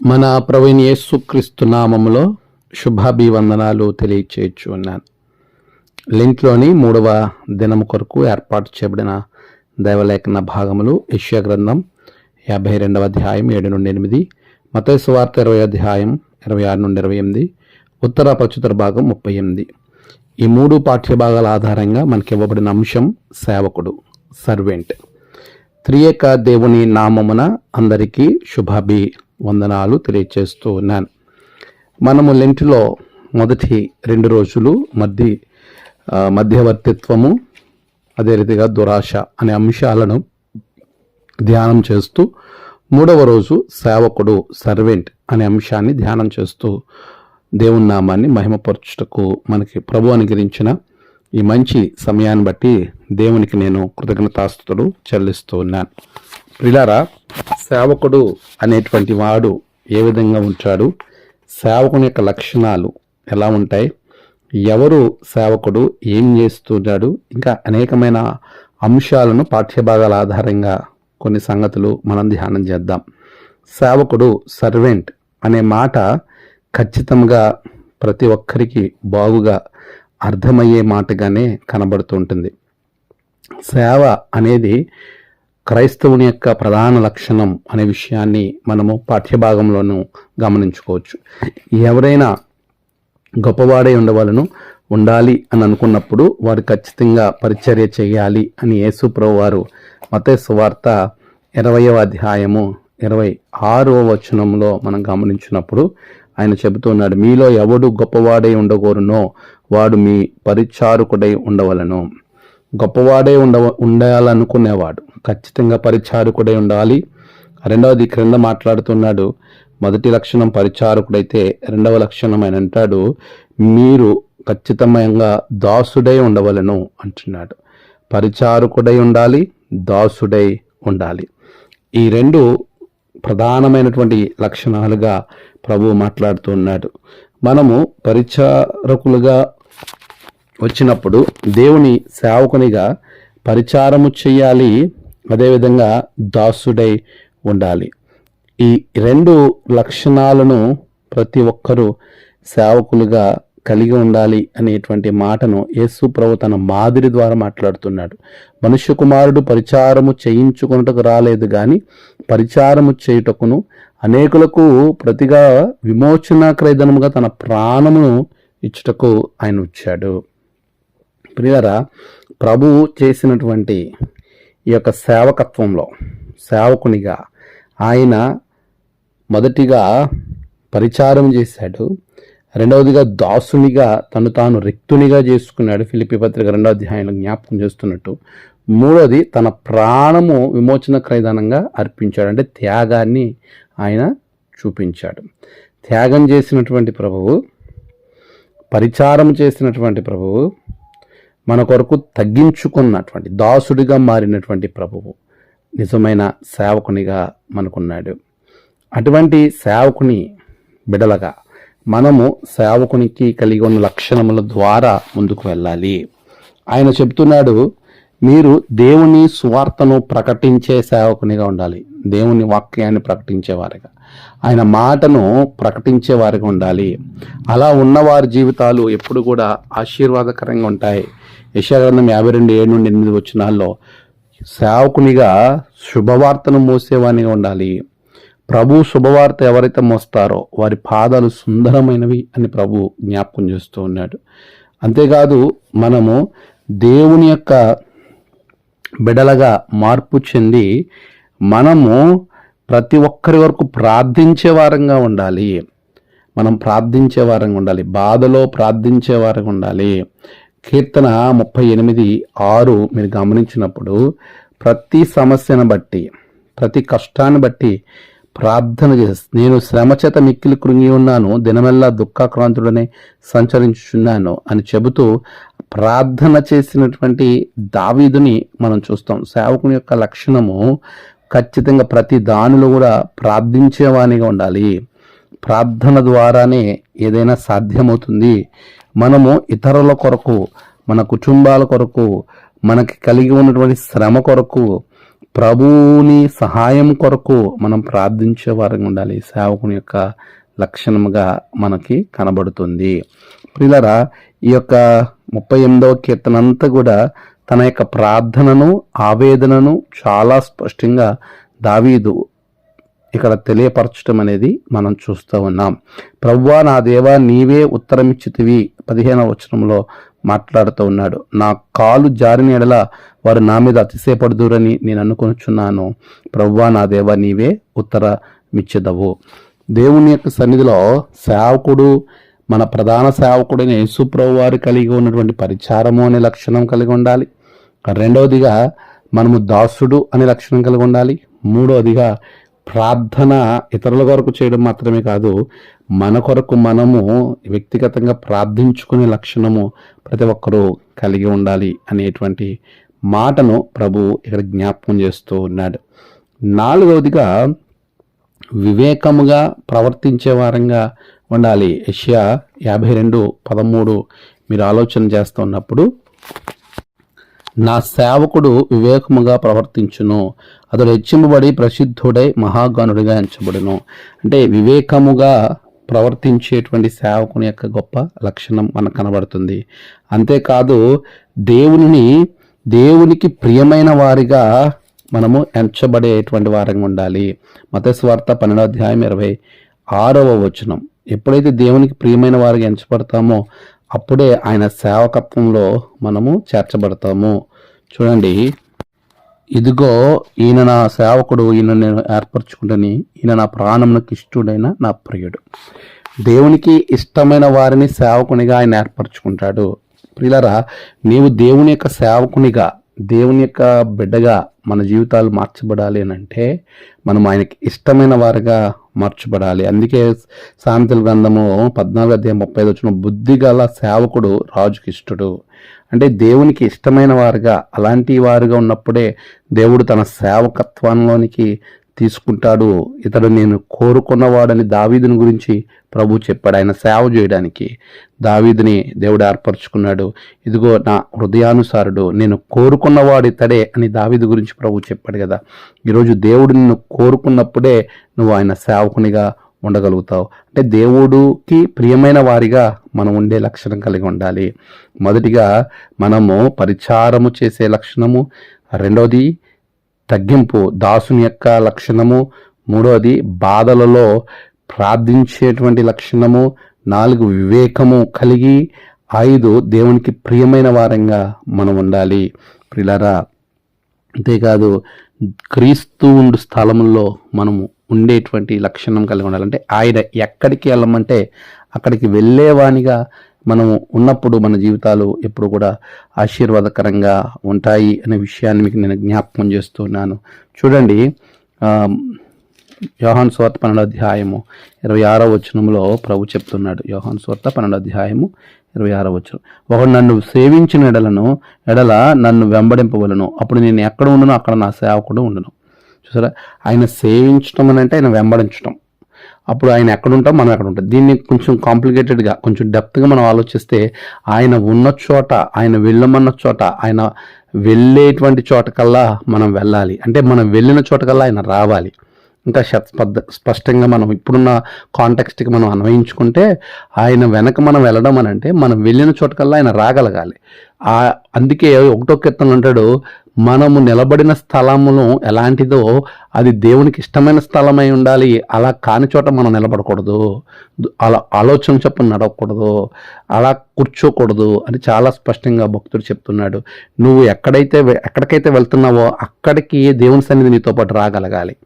మన ప్రవీణ్ యేసుక్రీస్తు నామములో శుభాభివందనాలు తెలియచేయచ్చు ఉన్నాను లింక్లోని మూడవ దినము కొరకు ఏర్పాటు చేయబడిన దైవలేఖన భాగములు యష్యా గ్రంథం యాభై రెండవ అధ్యాయం ఏడు నుండి ఎనిమిది మత సువార్త ఇరవై అధ్యాయం ఇరవై ఆరు నుండి ఇరవై ఎనిమిది ఉత్తర ప్రచుతర భాగం ముప్పై ఎనిమిది. ఈ మూడు పాఠ్యభాగాల ఆధారంగా మనకి ఇవ్వబడిన అంశం సేవకుడు సర్వెంట్. త్రియేక దేవుని నామమున అందరికీ శుభాభి వందనాలు తెలియచేస్తూ ఉన్నాను. మనము లెంటిలో మొదటి రెండు రోజులు మధ్య మధ్యవర్తిత్వము అదే రీతిగా దురాశ అనే అంశాలను ధ్యానం చేస్తూ మూడవ రోజు సేవకుడు సర్వెంట్ అనే అంశాన్ని ధ్యానం చేస్తూ దేవుని నామాన్ని మహిమపరచుటకు మనకి ప్రభు అనుగ్రహించిన ఈ మంచి సమయాన్ని బట్టి దేవునికి నేను కృతజ్ఞతాస్తుతులు చెల్లిస్తూ ఉన్నాను. ప్రిలారా సేవకుడు అనేటువంటి వాడు ఏ విధంగా ఉంటాడు సేవకుని యొక్క లక్షణాలు ఎలా ఉంటాయి? ఎవరు సేవకుడు? ఏం చేస్తున్నాడు? ఇంకా అనేకమైన అంశాలను పాఠ్యభాగాల ఆధారంగా కొన్ని సంగతులు మనం ధ్యానం చేద్దాం. సేవకుడు సర్వెంట్ అనే మాట ఖచ్చితంగా ప్రతి ఒక్కరికి బాగుగా అర్థమయ్యే మాటగానే కనబడుతూ ఉంటుంది. సేవ అనేది క్రైస్తవుని యొక్క ప్రధాన లక్షణం అనే విషయాన్ని మనము పాఠ్యభాగంలోనూ గమనించుకోవచ్చు. ఎవరైనా గొప్పవాడై ఉండవలను ఉండాలి అని అనుకున్నప్పుడు వారు ఖచ్చితంగా పరిచర్య చేయాలి అని యేసుప్రభు వారు మతే సువార్త ఇరవయవ అధ్యాయము ఇరవై ఆరవ వచనంలో మనం గమనించినప్పుడు ఆయన చెబుతున్నాడు మీలో ఎవడు గొప్పవాడై ఉండగోరునో వాడు మీ పరిచారకుడై ఉండవలను. గొప్పవాడే ఉండ ఉండాలనుకునేవాడు. ఖచ్చితంగా పరిచారకుడై ఉండాలి. రెండవది క్రింద మాట్లాడుతున్నాడు. మొదటి లక్షణం పరిచారకుడైతే రెండవ లక్షణం ఆయన అంటాడు మీరు ఖచ్చితంగా దాసుడై ఉండవలను అంటున్నాడు. పరిచారకుడై ఉండాలి దాసుడై ఉండాలి. ఈ రెండు ప్రధానమైనటువంటి లక్షణాలుగా ప్రభు మాట్లాడుతున్నాడు. మనము పరిచారకులుగా వచ్చినప్పుడు దేవుని సేవకునిగా పరిచారము చేయాలి. అదేవిధంగా దాసుడై ఉండాలి. ఈ రెండు లక్షణాలను ప్రతి ఒక్కరూ సేవకులుగా కలిగి ఉండాలి అనేటువంటి మాటను యేసు ప్రభు తన మాదిరి ద్వారా మాట్లాడుతున్నాడు. మనుష్య కుమారుడు పరిచారము చేయించుకున్నటకు రాలేదు కానీ పరిచారము చేయుటకును అనేకులకు ప్రతిగా విమోచన తన ప్రాణమును ఇచ్చుటకు ఆయన వచ్చాడు. ప్రియరా ప్రభువు చేసినటువంటి ఈ యొక్క సేవకత్వంలో సేవకునిగా ఆయన మొదటిగా పరిచారం చేశాడు. రెండవదిగా దాసునిగా తను తాను రిక్తునిగా చేసుకున్నాడు. ఫిలిపి పత్రిక రెండవ అధ్యాయంలో జ్ఞాపకం చేస్తున్నట్టు. మూడోది తన ప్రాణము విమోచన క్రైదానంగా అర్పించాడు. అంటే త్యాగాన్ని ఆయన చూపించాడు. త్యాగం చేసినటువంటి ప్రభువు పరిచారం చేసినటువంటి ప్రభువు మన కొరకు తగ్గించుకున్నటువంటి దాసుడిగా మారినటువంటి ప్రభువు నిజమైన సేవకునిగా మనకున్నాడు. అటువంటి సేవకుని బిడలగా మనము సేవకునికి కలిగి ఉన్న లక్షణముల ద్వారా ముందుకు వెళ్ళాలి. ఆయన చెప్తున్నాడు మీరు దేవుని సువార్తను ప్రకటించే సేవకునిగా ఉండాలి. దేవుని వాక్యాన్ని ప్రకటించేవారుగా ఆయన మాటను ప్రకటించేవారుగా ఉండాలి. అలా ఉన్నవారి జీవితాలు ఎప్పుడు కూడా ఆశీర్వాదకరంగా ఉంటాయి. యశాగ్రంథం యాభై రెండు ఏడు నుండి ఎనిమిది వచ్చినాల్లో సేవకునిగా శుభవార్తను మోసేవానిగా ఉండాలి. ప్రభు శుభవార్త ఎవరైతే మోస్తారో వారి పాదాలు సుందరమైనవి అని ప్రభు జ్ఞాపకం చేస్తూ ఉన్నాడు. అంతేకాదు మనము దేవుని యొక్క బిడలగా మార్పు చెంది మనము ప్రతి ఒక్కరి వరకు ప్రార్థించే వారంగా ఉండాలి. మనం ప్రార్థించే వారంగా ఉండాలి. బాధలో ప్రార్థించే వారంగా ఉండాలి. కీర్తన ముప్పై ఎనిమిది ఆరు మీరు గమనించినప్పుడు ప్రతి సమస్యను బట్టి ప్రతి కష్టాన్ని బట్టి ప్రార్థన చేసి నేను శ్రమ చేత మిక్కిలి కృంగి ఉన్నాను దినమెల్లా దుఃఖాక్రాంతుడనే సంచరించుచున్నాను అని చెబుతూ ప్రార్థన చేసినటువంటి దావీదుని మనం చూస్తాం. సేవకుని యొక్క లక్షణము ఖచ్చితంగా ప్రతి దానిలో కూడా ప్రార్థించేవానిగా ఉండాలి. ప్రార్థన ద్వారానే ఏదైనా సాధ్యమవుతుంది. మనము ఇతరుల కొరకు మన కుటుంబాల కొరకు మనకి కలిగి ఉన్నటువంటి శ్రమ కొరకు ప్రభువుని సహాయం కొరకు మనం ప్రార్థించే వారంగా ఉండాలి. సేవకుని యొక్క లక్షణముగా మనకి కనబడుతుంది. ప్రిలరా ఈ యొక్క ముప్పై ఎనిమిదవ కీర్తన అంతా కూడా తన యొక్క ప్రార్థనను ఆవేదనను చాలా స్పష్టంగా దావీదు ఇక్కడ తెలియపరచడం అనేది మనం చూస్తూ ఉన్నాం. ప్రవ్వా నా దేవా నీవే ఉత్తరమిచ్చితివి పదిహేనవ వచనంలో మాట్లాడుతూ ఉన్నాడు. నా కాలు జారిన ఎడల వారు నా మీద అతిశయపడుదురని నేను అనుకొనుచున్నాను. ప్రవ్వా నా దేవా నీవే ఉత్తరమిచ్చదవు. దేవుని యొక్క సన్నిధిలో సేవకుడు మన ప్రధాన సేవకుడైన యేసుప్రభు వారు కలిగి ఉన్నటువంటి పరిచారము అనే లక్షణం కలిగి ఉండాలి. రెండవదిగా మనము దాసుడు అనే లక్షణం కలిగి ఉండాలి. మూడవదిగా ప్రార్థన ఇతరుల కొరకు చేయడం మాత్రమే కాదు మన కొరకు మనము వ్యక్తిగతంగా ప్రార్థించుకునే లక్షణము ప్రతి ఒక్కరూ కలిగి ఉండాలి అనేటువంటి మాటను ప్రభు ఇక్కడ జ్ఞాపకం చేస్తూ ఉన్నాడు. నాలుగవదిగా వివేకముగా ప్రవర్తించే వారంగా ఉండాలి. ఏషియా యాభై రెండు పదమూడు మీరు ఆలోచన చేస్తున్నప్పుడు నా సేవకుడు వివేకముగా ప్రవర్తించును. అతడు హెచ్చింపబడి ప్రసిద్ధుడై మహాగణుడిగా ఎంచబడును. అంటే వివేకముగా ప్రవర్తించేటువంటి సేవకుని యొక్క గొప్ప లక్షణం మనకు కనబడుతుంది. అంతేకాదు దేవుని దేవునికి ప్రియమైన వారిగా మనము ఎంచబడేటువంటి వారంగా ఉండాలి. మతస్వార్త పన్నెండో అధ్యాయం ఇరవై ఆరవ వచనం. ఎప్పుడైతే దేవునికి ప్రియమైన వారికి ఎంచబడతామో అప్పుడే ఆయన సేవకత్వంలో మనము చేర్చబడతాము. చూడండి. ఇదిగో ఈయన నా సేవకుడు ఈయన నేను ఏర్పరచుకుంటని ఈయన నా ప్రాణమునకు ఇష్టడైన నా ప్రియుడు. దేవునికి ఇష్టమైన వారిని సేవకునిగా ఆయన ఏర్పరచుకుంటాడు. ప్రియులరా నీవు దేవుని యొక్క సేవకునిగా దేవుని యొక్క బిడ్డగా మన జీవితాలు మార్చబడాలి అని అంటే మనం ఆయనకి ఇష్టమైన వారిగా మార్చబడాలి. అందుకే శాంతిల గ్రంథము పద్నాలుగు అధ్యాయం ముప్పై ఐదు వచ్చిన బుద్ధి గల సేవకుడు రాజుకి ఇష్టడు. అంటే దేవునికి ఇష్టమైన వారుగా అలాంటి వారుగా ఉన్నప్పుడే దేవుడు తన సేవకత్వంలోనికి తీసుకుంటాడు. ఇతడు నేను కోరుకున్నవాడని దావీదుని గురించి ప్రభు చెప్పాడు. ఆయన సేవ చేయడానికి దావీదుని దేవుడు ఏర్పరచుకున్నాడు. ఇదిగో నా హృదయానుసారుడు నేను కోరుకున్నవాడు ఇతడే అని దావీదు గురించి ప్రభు చెప్పాడు కదా. ఈరోజు దేవుడు నిన్ను కోరుకున్నప్పుడే నువ్వు ఆయన సేవకునిగా ఉండగలుగుతావు. అంటే దేవుడికి ప్రియమైన వారిగా మనం ఉండే లక్షణం కలిగి ఉండాలి. మొదటిగా మనము పరిచారము చేసే లక్షణము. రెండవది తగ్గింపు. దాసుని యొక్క లక్షణము. మూడవది బాధలలో ప్రార్థించేటువంటి లక్షణము. నాలుగు వివేకము కలిగి. ఐదు దేవునికి ప్రియమైన వారంగా మనం ఉండాలి. ప్రిలరా అంతేకాదు క్రీస్తు ఉండు స్థలంలో మనము ఉండేటువంటి లక్షణం కలిగి ఉండాలంటే ఆయన ఎక్కడికి వెళ్ళమంటే అక్కడికి వెళ్ళేవానిగా మనము ఉన్నప్పుడు మన జీవితాలు ఎప్పుడు కూడా ఆశీర్వాదకరంగా ఉంటాయి అనే విషయాన్ని మీకు నేను జ్ఞాపకం చేస్తున్నాను. చూడండి యోహాన్ స్వార్త పన్నెండు అధ్యాయము ఇరవై ఆరో వచనంలో ప్రభు చెప్తున్నాడు. యోహాన్ స్వార్త పన్నెండు అధ్యాయము ఇరవై ఆరో వచనం. ఒకడు నన్ను సేవించిన ఎడలను ఎడల నన్ను వెంబడింపవలను. అప్పుడు నేను ఎక్కడ ఉండను అక్కడ నా సేవకుడు ఉండను. చూసారా? ఆయన సేవించడం అని అంటే ఆయన వెంబడించడం అప్పుడు ఆయన ఎక్కడ ఉంటాం మనం ఎక్కడ ఉంటాం దీన్ని కొంచెం కాంప్లికేటెడ్గా కొంచెం డెప్త్గా మనం ఆలోచిస్తే ఆయన ఉన్న చోట ఆయన వెళ్ళమన్న చోట ఆయన వెళ్ళేటువంటి చోట కల్లా మనం వెళ్ళాలి. అంటే మనం వెళ్ళిన చోట కల్లా ఆయన రావాలి. ఇంకా శత్- స్పష్టంగా మనం ఇప్పుడున్న కాంటెక్స్ట్కి మనం అన్వయించుకుంటే ఆయన వెనక మనం వెళ్ళడం అని అంటే మనం వెళ్ళిన చోటకల్లా ఆయన రాగలగాలి. అందుకే ఒకటో కీర్తనలు అంటాడు మనము నిలబడిన స్థలమును ఎలాంటిదో అది దేవునికి ఇష్టమైన స్థలమై ఉండాలి. అలా కాని చోట మనం నిలబడకూడదు. అలా ఆలోచన చొప్పున నడవకూడదు. అలా కూర్చోకూడదు అని చాలా స్పష్టంగా భక్తుడు చెప్తున్నాడు. నువ్వు ఎక్కడైతే ఎక్కడికైతే వెళ్తున్నావో అక్కడికి దేవుని సన్నిధి నీతో పాటు రాగలగాలి.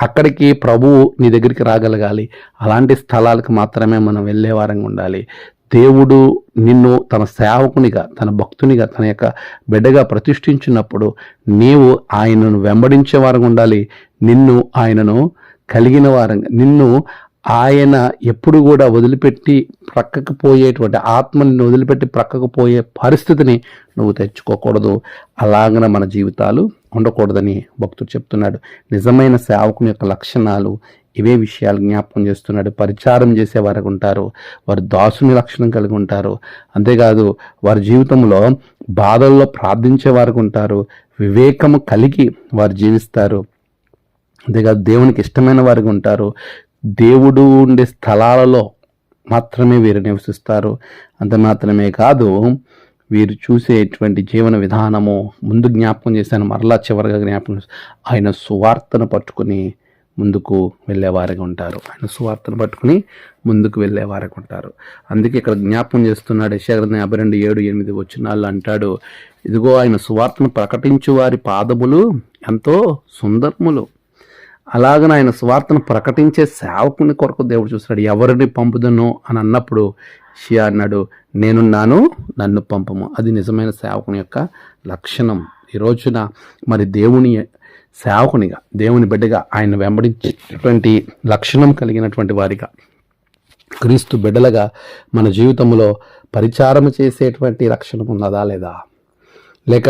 అక్కడికి ప్రభువు నీ దగ్గరికి రాగలగాలి. అలాంటి స్థలాలకు మాత్రమే మనం వెళ్ళే వారంగా ఉండాలి. దేవుడు నిన్ను తన సేవకునిగా తన భక్తునిగా తన యొక్క బిడ్డగా ప్రతిష్ఠించినప్పుడు నీవు ఆయనను వెంబడించే వారంగా ఉండాలి. నిన్ను ఆయనను కలిగిన వారంగా నిన్ను ఆయన ఎప్పుడు కూడా వదిలిపెట్టి ప్రక్కకు పోయేటువంటి ఆత్మని వదిలిపెట్టి ప్రక్కకు పోయే పరిస్థితిని నువ్వు తెచ్చుకోకూడదు. అలాగన మన జీవితాలు ఉండకూడదని భక్తుడు చెప్తున్నాడు. నిజమైన సేవకుని యొక్క లక్షణాలు ఇవే విషయాలు జ్ఞాపకం చేస్తున్నాడు. పరిచారం చేసే వారికి ఉంటారు. వారు దాసుని లక్షణం కలిగి ఉంటారు. అంతేకాదు వారి జీవితంలో బాధల్లో ప్రార్థించే వారికి ఉంటారు. వివేకము కలిగి వారు జీవిస్తారు. అంతేకాదు దేవునికి ఇష్టమైన వారికి ఉంటారు. దేవుడు ఉండే స్థలాలలో మాత్రమే వీరు నివసిస్తారు. అంత మాత్రమే కాదు వీరు చూసేటువంటి జీవన విధానము ముందు జ్ఞాపకం చేశాను. మరలా చివరిగా జ్ఞాపకం ఆయన సువార్తను పట్టుకుని ముందుకు వెళ్ళేవారిగా ఉంటారు. ఆయన సువార్తను పట్టుకుని ముందుకు వెళ్ళేవారిగా ఉంటారు. అందుకే ఇక్కడ జ్ఞాపకం చేస్తున్నాడు యశాగ్రంథం యాభై రెండు ఏడు ఎనిమిది వచ్చినాళ్ళు అంటాడు ఇదిగో ఆయన సువార్తను ప్రకటించు వారి పాదములు ఎంతో సుందరములు. అలాగన ఆయన స్వార్థను ప్రకటించే సేవకుని కొరకు దేవుడు చూస్తున్నాడు ఎవరిని పంపుదను? అని అన్నప్పుడు షియా అన్నాడు నేనున్నాను నన్ను పంపము. అది నిజమైన సేవకుని యొక్క లక్షణం. ఈ రోజున మరి దేవుని సేవకునిగా దేవుని బిడ్డగా ఆయన వెంబడించేటువంటి లక్షణం కలిగినటువంటి వారిగా క్రీస్తు బిడ్డలుగా మన జీవితంలో పరిచారం చేసేటువంటి లక్షణం ఉన్నదా లేదా? లేక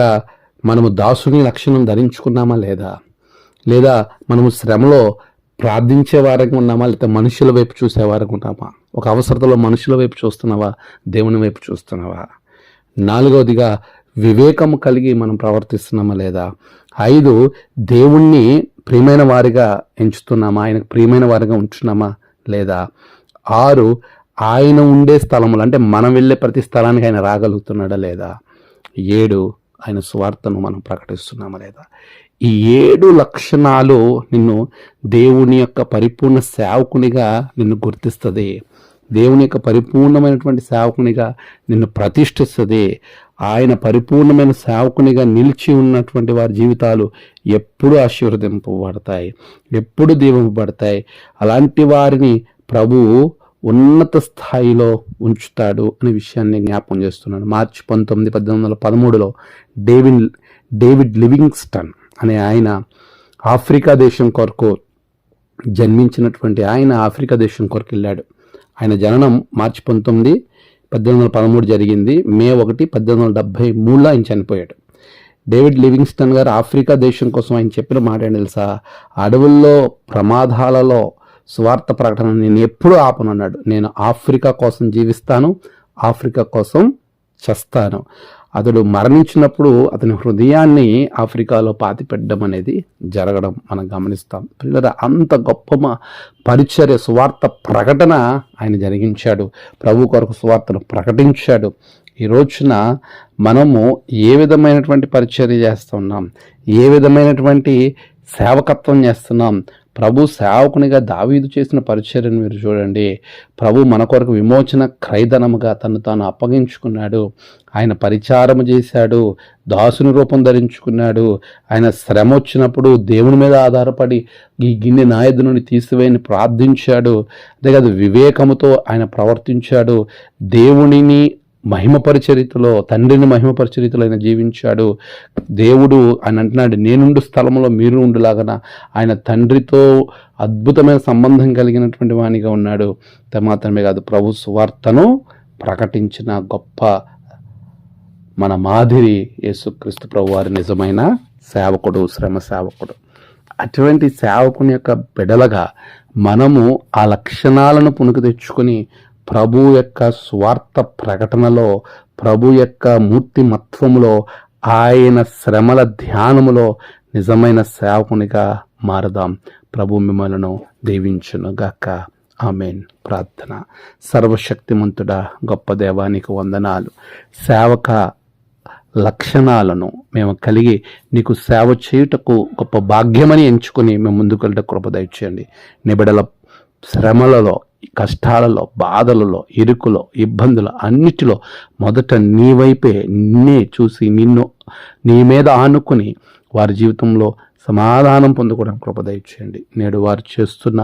మనము దాసుని లక్షణం ధరించుకున్నామా లేదా? లేదా మనము శ్రమలో ప్రార్థించే వారికి ఉన్నామా? లేకపోతే మనుషుల వైపు చూసే వారికి ఉన్నామా? ఒక అవసరతలో మనుషుల వైపు చూస్తున్నావా? దేవుని వైపు చూస్తున్నావా? నాలుగవదిగా వివేకము కలిగి మనం ప్రవర్తిస్తున్నామా లేదా? ఐదు దేవుణ్ణి ప్రియమైన వారిగా ఎంచుతున్నామా? ఆయనకు ప్రియమైన వారిగా ఉంచున్నామా? లేదా? ఆరు ఆయన ఉండే స్థలములు అంటే మనం వెళ్ళే ప్రతి స్థలానికి ఆయన రాగలుగుతున్నాడా లేదా? ఏడు ఆయన స్వార్థను మనం ప్రకటిస్తున్నామా లేదా? ఈ ఏడు లక్షణాలు నిన్ను దేవుని యొక్క పరిపూర్ణ సేవకునిగా నిన్ను గుర్తిస్తుంది. దేవుని యొక్క పరిపూర్ణమైనటువంటి సేవకునిగా నిన్ను ప్రతిష్ఠిస్తుంది. ఆయన పరిపూర్ణమైన సేవకునిగా నిలిచి ఉన్నటువంటి వారి జీవితాలు ఎప్పుడు ఆశీర్వదింపబడతాయి ఎప్పుడు దీవింపబడతాయి. అలాంటి వారిని ప్రభువు ఉన్నత స్థాయిలో ఉంచుతాడు అనే విషయాన్ని జ్ఞాపకం చేస్తున్నాడు. మార్చి పంతొమ్మిది పద్దెనిమిది వందల పదమూడులో డేవిడ్ డేవిడ్ లివింగ్స్టన్ అనే ఆయన ఆఫ్రికా దేశం కొరకు జన్మించినటువంటి ఆయన ఆఫ్రికా దేశం కొరకు వెళ్ళాడు. ఆయన జననం మార్చి పంతొమ్మిది పద్దెనిమిది వందల పదమూడు జరిగింది. మే ఒకటి పద్దెనిమిది వందల డెబ్భై మూడులో ఆయన చనిపోయాడు. డేవిడ్ లివింగ్స్టన్ గారు ఆఫ్రికా దేశం కోసం ఆయన చెప్పిన మాట ఏంటి తెలుసా? అడవుల్లో ప్రమాదాలలో స్వార్థ ప్రకటన నేను ఎప్పుడు ఆపనన్నాడు. నేను ఆఫ్రికా కోసం జీవిస్తాను ఆఫ్రికా కోసం చేస్తాను. అతడు మరణించినప్పుడు అతని హృదయాన్ని ఆఫ్రికాలో పాతిపెట్టడం అనేది జరగడం మనం గమనిస్తాం. పిల్లల అంత గొప్ప పరిచర్య సువార్త ప్రకటన ఆయన జరిగించాడు. ప్రభు కొరకు సువార్తను ప్రకటించాడు. ఈ రోజున మనము ఏ విధమైనటువంటి పరిచర్య చేస్తున్నాం? ఏ విధమైనటువంటి సేవకత్వం చేస్తున్నాం? ప్రభు సేవకునిగా దావీదు చేసిన పరిచర్యను మీరు చూడండి. ప్రభు మన కొరకు విమోచన క్రైదనముగా తను తాను అప్పగించుకున్నాడు. ఆయన పరిచారము చేశాడు. దాసుని రూపం ధరించుకున్నాడు. ఆయన శ్రమ వచ్చినప్పుడు దేవుని మీద ఆధారపడి ఈ గిన్నె నాయదు నుండి తీసివేయని ప్రార్థించాడు. అంతే కాదు వివేకముతో ఆయన ప్రవర్తించాడు. దేవునిని మహిమపరిచరితలో తండ్రిని మహిమపరిచరితలో ఆయన జీవించాడు. దేవుడు ఆయన అంటున్నాడు నేనుండు స్థలంలో మీరు ఉండులాగన ఆయన తండ్రితో అద్భుతమైన సంబంధం కలిగినటువంటి వానిగా ఉన్నాడు. మాత్రమే కాదు ప్రభు సువార్తను ప్రకటించిన గొప్ప మన మాదిరి యేసుక్రీస్తు ప్రభు వారి నిజమైన సేవకుడు శ్రమ సేవకుడు. అటువంటి సేవకుని యొక్క బిడలగా మనము ఆ లక్షణాలను పుణుకు తెచ్చుకొని ప్రభు యొక్క స్వార్థ ప్రకటనలో ప్రభు యొక్క మూర్తిమత్వములో ఆయన శ్రమల ధ్యానములో నిజమైన సేవకునిగా మారదాం. ప్రభు మిమ్మలను దీవించునుగాక. ఆమెన్. ప్రార్థన. సర్వశక్తిమంతుడా గొప్ప దేవానికి వందనాలు. సేవక లక్షణాలను మేము కలిగి నీకు సేవ చేయుటకు గొప్ప భాగ్యమని ఎంచుకొని మేము ముందుకు వెళ్ళే కృప దయచేయండి. నిబిడల శ్రమలలో కష్టాలలో బాధలలో ఇరుకులో ఇబ్బందులు అన్నిటిలో మొదట నీ వైపే నిన్నే చూసి నిన్ను నీ మీద ఆనుకుని వారి జీవితంలో సమాధానం పొందుకోవడం కృప నేడు వారు చేస్తున్న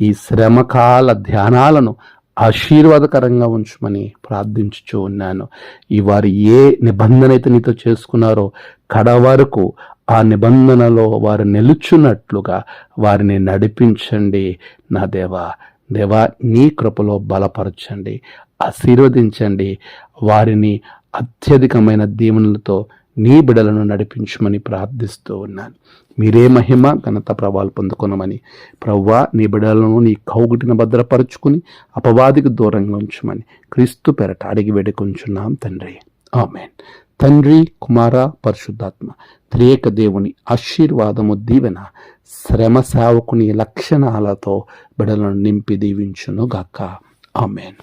ఈ శ్రమకాల ధ్యానాలను ఆశీర్వాదకరంగా ఉంచమని ప్రార్థించుచూ ఉన్నాను. ఈ వారు ఏ నిబంధన అయితే నీతో చేసుకున్నారో కడ వరకు ఆ నిబంధనలో వారు నిలుచున్నట్లుగా వారిని నడిపించండి నా దేవా. దేవా నీ కృపలో బలపరచండి ఆశీర్వదించండి. వారిని అత్యధికమైన దీవెనలతో నీ బిడలను నడిపించమని ప్రార్థిస్తూ ఉన్నాను. మీరే మహిమ ఘనత ప్రభావాలు పొందుకున్నామని ప్రవ్వా నీ బిడలను నీ కౌగుటిన భద్రపరుచుకుని అపవాదికి దూరంగా ఉంచమని. క్రీస్తు పెరట అడిగి వేడుకొంచున్నాం తండ్రి. ఆమెన్. తండ్రి కుమార పరిశుద్ధాత్మ. త్రియేక దేవుని ఆశీర్వాదము దీవెన శ్రమ సేవకుని లక్షణాలతో బిడలను నింపి దీవించునుగాక. ఆమెన్.